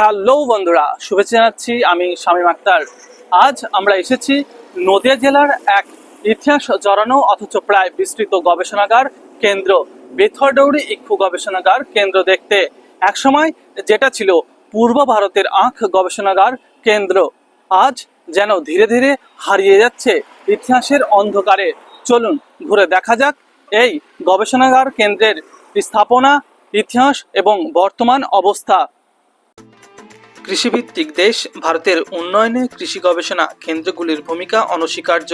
Hello বন্ধুরা, শুভেচ্ছা জানাচ্ছি আমি শামীম আক্তার। আজ আমরা এসেছি নদিয়া জেলার এক ইতিহাস জড়ানো অথচ প্রায় বিস্তৃত গবেষণাগার কেন্দ্র বেথরডৌড়ি ইক্ষু গবেষণাগার কেন্দ্র দেখতে। একসময় যেটা ছিল পূর্ব ভারতের আখ গবেষণাগার কেন্দ্র, আজ যেন ধীরে ধীরে হারিয়ে যাচ্ছে ইতিহাসের অন্ধকারে। চলুন ঘুরে দেখা যাক এই গবেষণাগার কেন্দ্রের স্থাপনা, ইতিহাস এবং বর্তমান অবস্থা। কৃষিভিত্তিক দেশ ভারতের উন্নয়নে কৃষি গবেষণা কেন্দ্রগুলির ভূমিকা অনস্বীকার্য।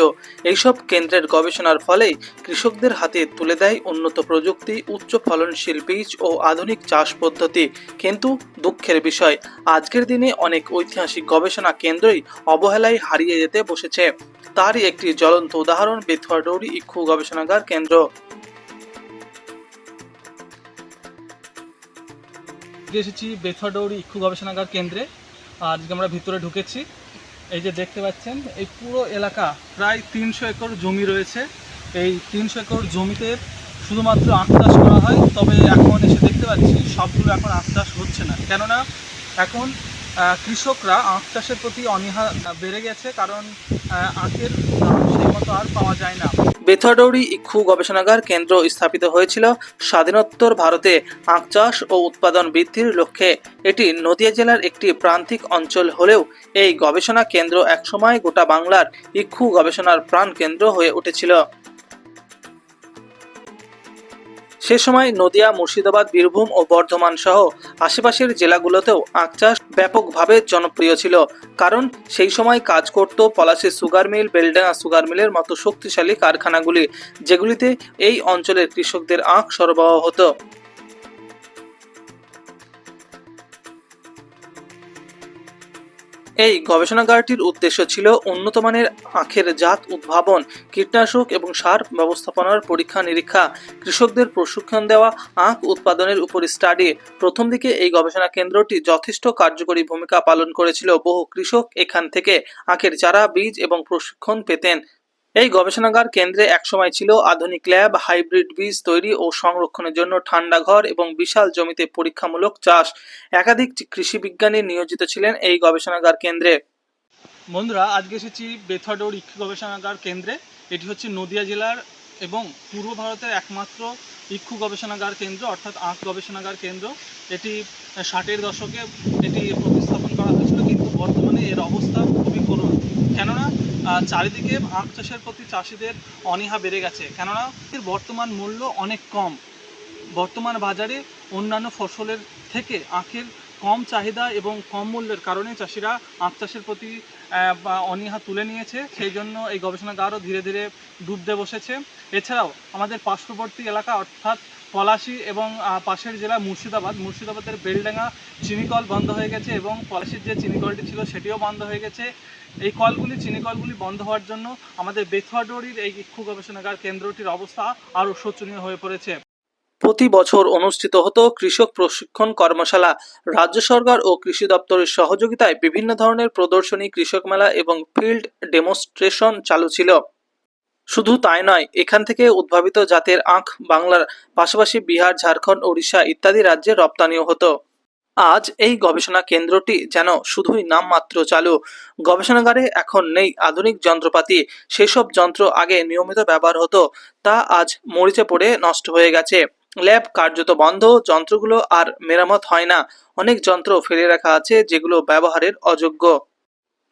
এইসব কেন্দ্রের গবেষণার ফলে কৃষকদের হাতে তুলে দেয় উন্নত প্রযুক্তি, উচ্চ ফলনশীল বীজ ও আধুনিক চাষ পদ্ধতি। কিন্তু দুঃখের বিষয়, আজকের দিনে অনেক ঐতিহাসিক গবেষণা কেন্দ্রই অবহেলায় হারিয়ে যেতে বসেছে। তারই একটি জ্বলন্ত উদাহরণ বেথুয়াডৌরি ইক্ষু গবেষণাগার কেন্দ্র। আজকে এসেছি বেথাডৌড়ি ইক্ষু গবেষণাগার কেন্দ্রে। আজকে আমরা ভিতরে ঢুকেছি। এই যে দেখতে পাচ্ছেন, এই পুরো এলাকা প্রায় তিনশো একর জমি রয়েছে। এই তিনশো একর জমিতে শুধুমাত্র আখ চাষ করা হয়, তবে এখন এসে দেখতে পাচ্ছি সবগুলো এখন আখ চাষ হচ্ছে না। কেননা এখন কৃষকরা আখ চাষের প্রতি অনীহা বেড়ে গেছে কারণ আখের দাম সেই মতো আর পাওয়া যায় না। বেথরডৌরি ইক্ষু গবেষণাগার কেন্দ্র স্থাপিত হয়েছিল স্বাধীনোত্তর ভারতে আখ চাষ ও উৎপাদন বৃদ্ধির লক্ষ্যে। এটি নদিয়া জেলার একটি প্রান্তিক অঞ্চল হলেও এই গবেষণা কেন্দ্র একসময় গোটা বাংলার ইক্ষু গবেষণার প্রাণ কেন্দ্র হয়ে উঠেছিল। সে সময় নদিয়া, মুর্শিদাবাদ, বীরভূম ও বর্ধমান সহ আশেপাশের জেলাগুলোতেও আখ চাষ ব্যাপকভাবে জনপ্রিয় ছিল। কারণ সেই সময় কাজ করত Palashi sugar mill Beldanga sugar মিলের মতো শক্তিশালী কারখানাগুলি, যেগুলিতে এই অঞ্চলের কৃষকদের আখ সরবরাহ হতো। এই গবেষণাগারটির উদ্দেশ্য ছিল উন্নতমানের আখের জাত উদ্ভাবন, কীটনাশক এবং সার ব্যবস্থাপনার পরীক্ষা নিরীক্ষা, কৃষকদের প্রশিক্ষণ দেওয়া, আখ উৎপাদনের উপর স্টাডি। প্রথম দিকে এই গবেষণা কেন্দ্রটি যথেষ্ট কার্যকরী ভূমিকা পালন করেছিল। বহু কৃষক এখান থেকে আখের চারা, বীজ এবং প্রশিক্ষণ পেতেন। এই গবেষণাগার কেন্দ্রে একসময় ছিল আধুনিক ল্যাব, হাইব্রিড বীজ তৈরি ও সংরক্ষণের জন্য ঠান্ডা ঘর এবং বিশাল জমিতে পরীক্ষামূলক চাষ। একাধিক কৃষি বিজ্ঞানী নিয়োজিত ছিলেন এই গবেষণাগার কেন্দ্রে। বন্ধুরা, আজকে এসেছি বেথডোর ইক্ষু গবেষণাগার কেন্দ্রে। এটি হচ্ছে নদিয়া জেলার এবং পূর্ব ভারতের একমাত্র ইক্ষু গবেষণাগার কেন্দ্র, অর্থাৎ আখ গবেষণাগার কেন্দ্র। এটি ষাটের দশকে এটি প্রতিস্থাপন করা হয়েছিল, কিন্তু বর্তমানে এর অবস্থা খুবই করুণ কেননা আহ, চারিদিকে আখ চাষের প্রতি চাষিদের অনীহা বেড়ে গেছে। কেননা এর বর্তমান মূল্য অনেক কম। বর্তমান বাজারে অন্যান্য ফসলের থেকে আখের কম চাহিদা এবং কম মূল্যের কারণে চাষিরা আখ চাষের প্রতি অনীহা তুলে নিয়েছে। সেই জন্য এই গবেষণাগারও ধীরে ধীরে ডুবতে বসেছে। এছাড়াও আমাদের পার্শ্ববর্তী এলাকা, অর্থাৎ পলাশী এবং পাশের জেলা মুর্শিদাবাদ। মুর্শিদাবাদের বেলডাঙ্গা চিনিকল বন্ধ হয়ে গেছে এবং পলাশির যে চিনিকলটি ছিল সেটিও বন্ধ হয়ে গেছে। এই কলগুলি চিনিকলগুলি বন্ধ হওয়ার জন্য আমাদের বেথুয়াডোরির এই ইক্ষু গবেষণাগার কেন্দ্রটির অবস্থা আরও শোচনীয় হয়ে পড়েছে। প্রতি বছর অনুষ্ঠিত হতো কৃষক প্রশিক্ষণ কর্মশালা। রাজ্য সরকার ও কৃষি দপ্তরের সহযোগিতায় বিভিন্ন ধরনের প্রদর্শনী, কৃষক মেলা এবং ফিল্ড ডেমনস্ট্রেশন চালু ছিল। শুধু তাই নয়, এখান থেকে উদ্ভাবিত জাতের আখ বাংলার পাশাপাশি বিহার, ঝাড়খণ্ড, ওড়িশা ইত্যাদি রাজ্যে রপ্তানিও হতো। আজ এই গবেষণা কেন্দ্রটি যেন শুধুই নামমাত্র চালু। গবেষণাগারে এখন নেই আধুনিক যন্ত্রপাতি। সেসব যন্ত্র আগে নিয়মিত ব্যবহার হতো, তা আজ মরিচে পড়ে নষ্ট হয়ে গেছে। ল্যাব কার্যত বন্ধ, যন্ত্রগুলো আর মেরামত হয় না। অনেক যন্ত্র ফেলে রাখা আছে যেগুলো ব্যবহারের অযোগ্য।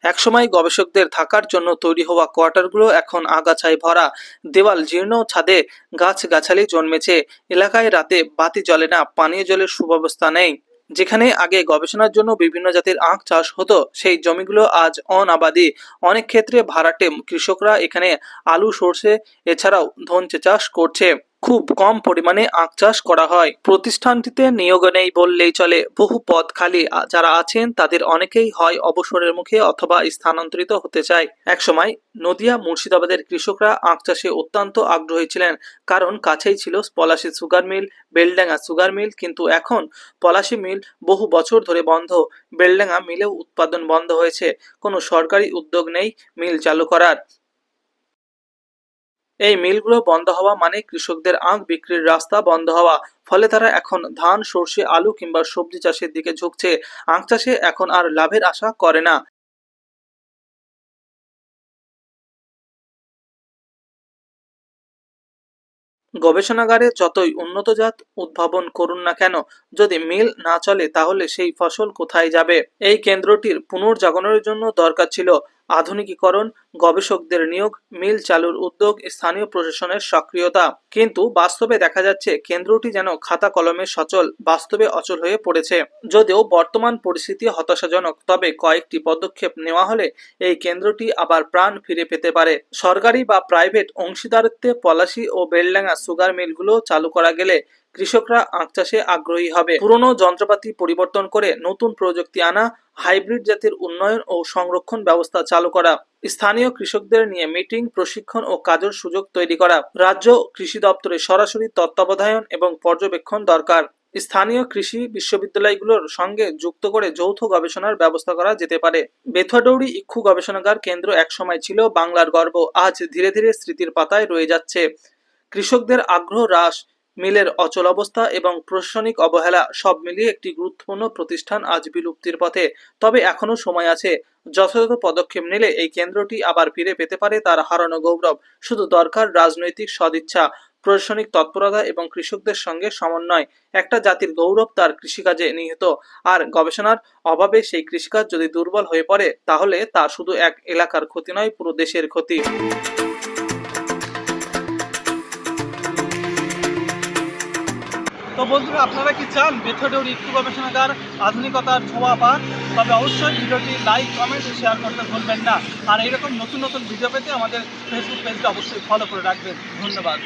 একসময় গবেষকদের থাকার জন্য তৈরি হওয়া কোয়ার্টারগুলো এখন আগাছায় ভরা। দেওয়াল জীর্ণ ছাদে গাছ গাছালি জন্মেছে। এলাকায় রাতে বাতি জ্বলে না, পানীয় জলের সুব্যবস্থা নেই। যেখানে আগে গবেষণার জন্য বিভিন্ন জাতের আখ চাষ হতো, সেই জমিগুলো আজ অনাবাদি। অনেক ক্ষেত্রে ভাড়াটে কৃষকরা এখানে আলু সর্ষে, এছাড়াও ধনচে চাষ করছে। খুব কম পরিমাণে আখ চাষ করা হয়। প্রতিষ্ঠানটিতে নিয়োগ নেই বললেই চলে। বহু পদ খালি যারা আছেন তাদের অনেকেই হয় অবসরের মুখে অথবা স্থানান্তরিত হতে চায়। একসময় নদিয়া মুর্শিদাবাদের কৃষকরা আখ চাষে অত্যন্ত আগ্রহী ছিলেন। কারণ কাছেই ছিল Palashi sugar mill, Beldanga sugar mill. কিন্তু এখন পলাশি মিল বহু বছর ধরে বন্ধ। বেলডাঙ্গা মিলেও উৎপাদন বন্ধ হয়েছে। কোনো সরকারি উদ্যোগ নেই মিল চালু করার। এই মিলগুলো বন্ধ হওয়া মানে কৃষকদের আখ বিক্রির রাস্তা বন্ধ হওয়া। ফলে তারা এখন ধান, সর্ষে, আলু কিংবা সবজি চাষের দিকে ঝুঁকছে। আখ চাষে এখন আর লাভের আশা করে না। গবেষণাগারে যতই উন্নত জাত উদ্ভাবন করুন না কেন, যদি মিল না চলে তাহলে সেই ফসল কোথায় যাবে? এই কেন্দ্রটির পুনর্জাগরণের জন্য দরকার ছিল আধুনিকীকরণ গবেষকদের নিয়োগ, মিল চালুর উদ্যোগ, স্থানীয় প্রশাসনের সক্রিয়তা। কিন্তু বাস্তবে দেখা যাচ্ছে, কেন্দ্রটি যেন খাতা কলমে সচল, বাস্তবে অচল হয়ে পড়েছে। যদিও বর্তমান পরিস্থিতি হতাশাজনক, তবে কয়েকটি পদক্ষেপ নেওয়া হলে এই কেন্দ্রটি আবার প্রাণ ফিরে পেতে পারে। সরকারি বা প্রাইভেট অংশীদারিত্বে পলাশি ও বেলডাঙ্গা সুগার মিলগুলো চালু করা গেলে কৃষকরা আখ চাষে আগ্রহী হবে। পুরনো যন্ত্রপাতি পরিবর্তন করে নতুন প্রযুক্তি আনা, হাইব্রিড জাতের উন্নয়ন ও সংরক্ষণ ব্যবস্থা চালু করা। স্থানীয় কৃষকদের নিয়ে মিটিং, প্রশিক্ষণ ও কাজের সুযোগ তৈরি করা রাজ্য কৃষি দপ্তরে সরাসরি তত্ত্বাবধায়ন এবং পর্যবেক্ষণ দরকার। স্থানীয় কৃষি বিশ্ববিদ্যালয়গুলোর সঙ্গে যুক্ত করে যৌথ গবেষণার ব্যবস্থা করা যেতে পারে। বেথুয়াডৌড়ি ইক্ষু গবেষণাগার কেন্দ্র একসময় ছিল বাংলার গর্ব, আজ ধীরে ধীরে স্মৃতির পাতায় রয়ে যাচ্ছে। কৃষকদের আগ্রহ হ্রাস মিলের অচল অবস্থা এবং প্রশাসনিক অবহেলা সব মিলিয়ে একটি গুরুত্বপূর্ণ প্রতিষ্ঠান আজ বিলুপ্তির পথে। তবে এখনও সময় আছে। যথাযথ পদক্ষেপ নিলে এই কেন্দ্রটি আবার ফিরে পেতে পারে তার হারানো গৌরব। শুধু দরকার রাজনৈতিক সদিচ্ছা, প্রশাসনিক তৎপরতা এবং কৃষকদের সঙ্গে সমন্বয়। একটা জাতির গৌরব তার কৃষিকাজে নিহিত। আর গবেষণার অভাবে সেই কৃষিকাজ যদি দুর্বল হয়ে পড়ে, তাহলে তা শুধু এক এলাকার ক্ষতি নয়, পুরো দেশের ক্ষতি। তো বন্ধুরা, আপনারা কি চান? বেথডেউর ইকটু গবেষণাগার, আধুনিকতার ছোঁয়া পান? তবে অবশ্যই ভিডিওটি লাইক, কমেন্ট, শেয়ার করতে ভুলবেন না। আর এরকম নতুন নতুন ভিডিও পেতে আমাদের ফেসবুক পেজটা অবশ্যই ফলো করে রাখবেন। ধন্যবাদ।